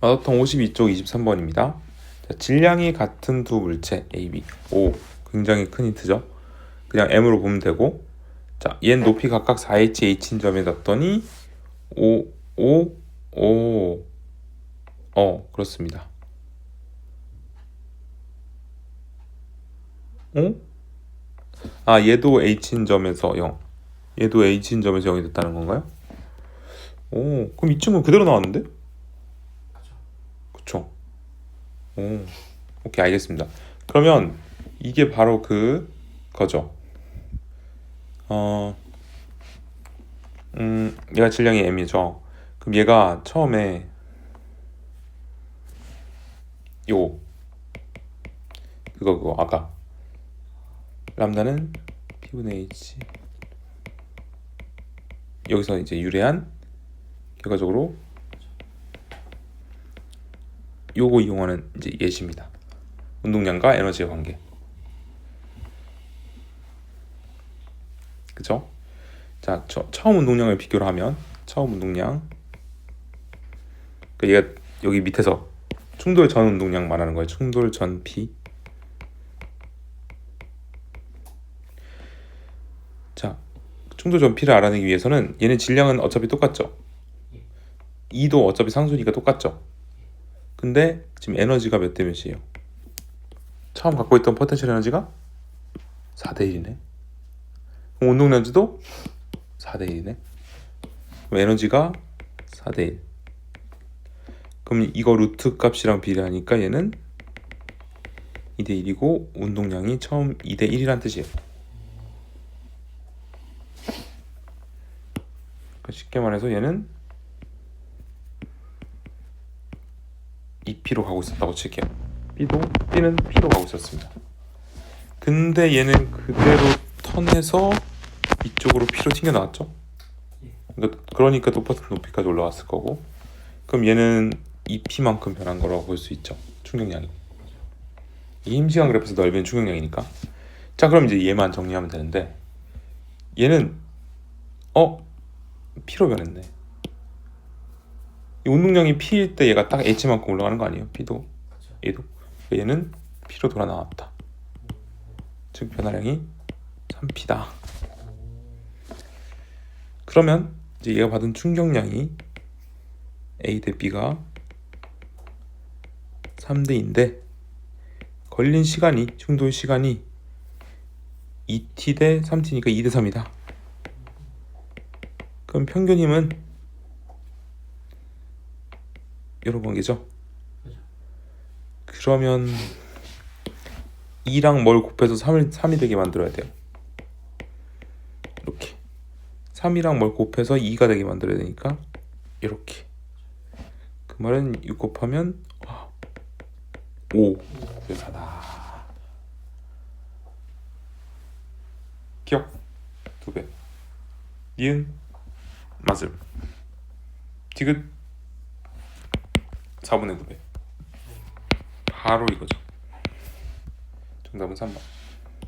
마더통 52쪽 23번입니다. 자, 질량이 같은 두 물체 A, B. 오, 굉장히 큰 힌트죠. 그냥 M으로 보면 되고 자, 얘는 높이 각각 4H, H인 점에 놨더니 5, 5, 5. 어, 그렇습니다. 어? 아, 얘도 H인 점에서 0. 얘도 H인 점에서 0이 됐다는 건가요? 오, 그럼 이 친구는 그대로 나왔는데? 그쵸? 오, 오케이, 알겠습니다. 그러면 이게 바로 그 거죠. 어, 음, 얘가 질량이 m이죠. 그럼 얘가 처음에 요 그거 그거 아까 람다는 p분의 h 여기서 이제 유래한 결과적으로 요거 이용하는 이제 예시입니다. 운동량과 에너지의 관계. 그죠? 자, 처, 처음 운동량을 비교를 하면 처음 운동량 그 얘가 여기 밑에서 충돌 전 운동량 말하는 거예요. 충돌 전 P. 자, 충돌 전 P를 알아내기 위해서는 얘는 질량은 어차피 똑같죠. 2도 어차피 상수니까 똑같죠. 근데 지금 에너지가 몇 대 몇이에요? 처음 갖고 있던 포텐셜 에너지가 4대 1이네. 그럼 운동 에너지도 4대 1이네. 그럼 에너지가 4대 1. 그럼 이거 루트 값이랑 비례하니까 얘는 2대 1이고 운동량이 처음 2대 1이란 뜻이에요. 그러니까 쉽게 말해서 얘는 2P로 가고 있었다고 칠게요. B도 B는 P로 가고 있었습니다. 근데 얘는 그대로 턴해서 이쪽으로 P로 튕겨 나왔죠. 그러니까, 그러니까 높았던 높이까지 올라왔을 거고. 그럼 얘는 2P만큼 변한 거라고 볼 수 있죠. 충격량이. 이 힘시간 그래프에서 넓은 충격량이니까. 자, 그럼 이제 얘만 정리하면 되는데 얘는 어 P로 변했네. 이 운동량이 P일 때 얘가 딱 H만큼 올라가는 거 아니에요? P도 얘도 얘는 P로 돌아 나왔다. 즉 변화량이 3P다. 그러면 이제 얘가 받은 충격량이 A 대 B가 3대인데 걸린 시간이 충돌 시간이 2T 대 3T니까 2 대 3이다. 그럼 평균 힘은 이런 관계죠. 그러면 2랑 뭘 곱해서 3을, 3이 되게 만들어야 돼요. 이렇게. 3이랑 뭘 곱해서 2가 되게 만들어야 되니까 이렇게. 그 말은 6 곱하면 5 그래서다. 기억 두 배. 니은 맞음 디귿 4분의 9배 바로 이거죠. 정답은 3번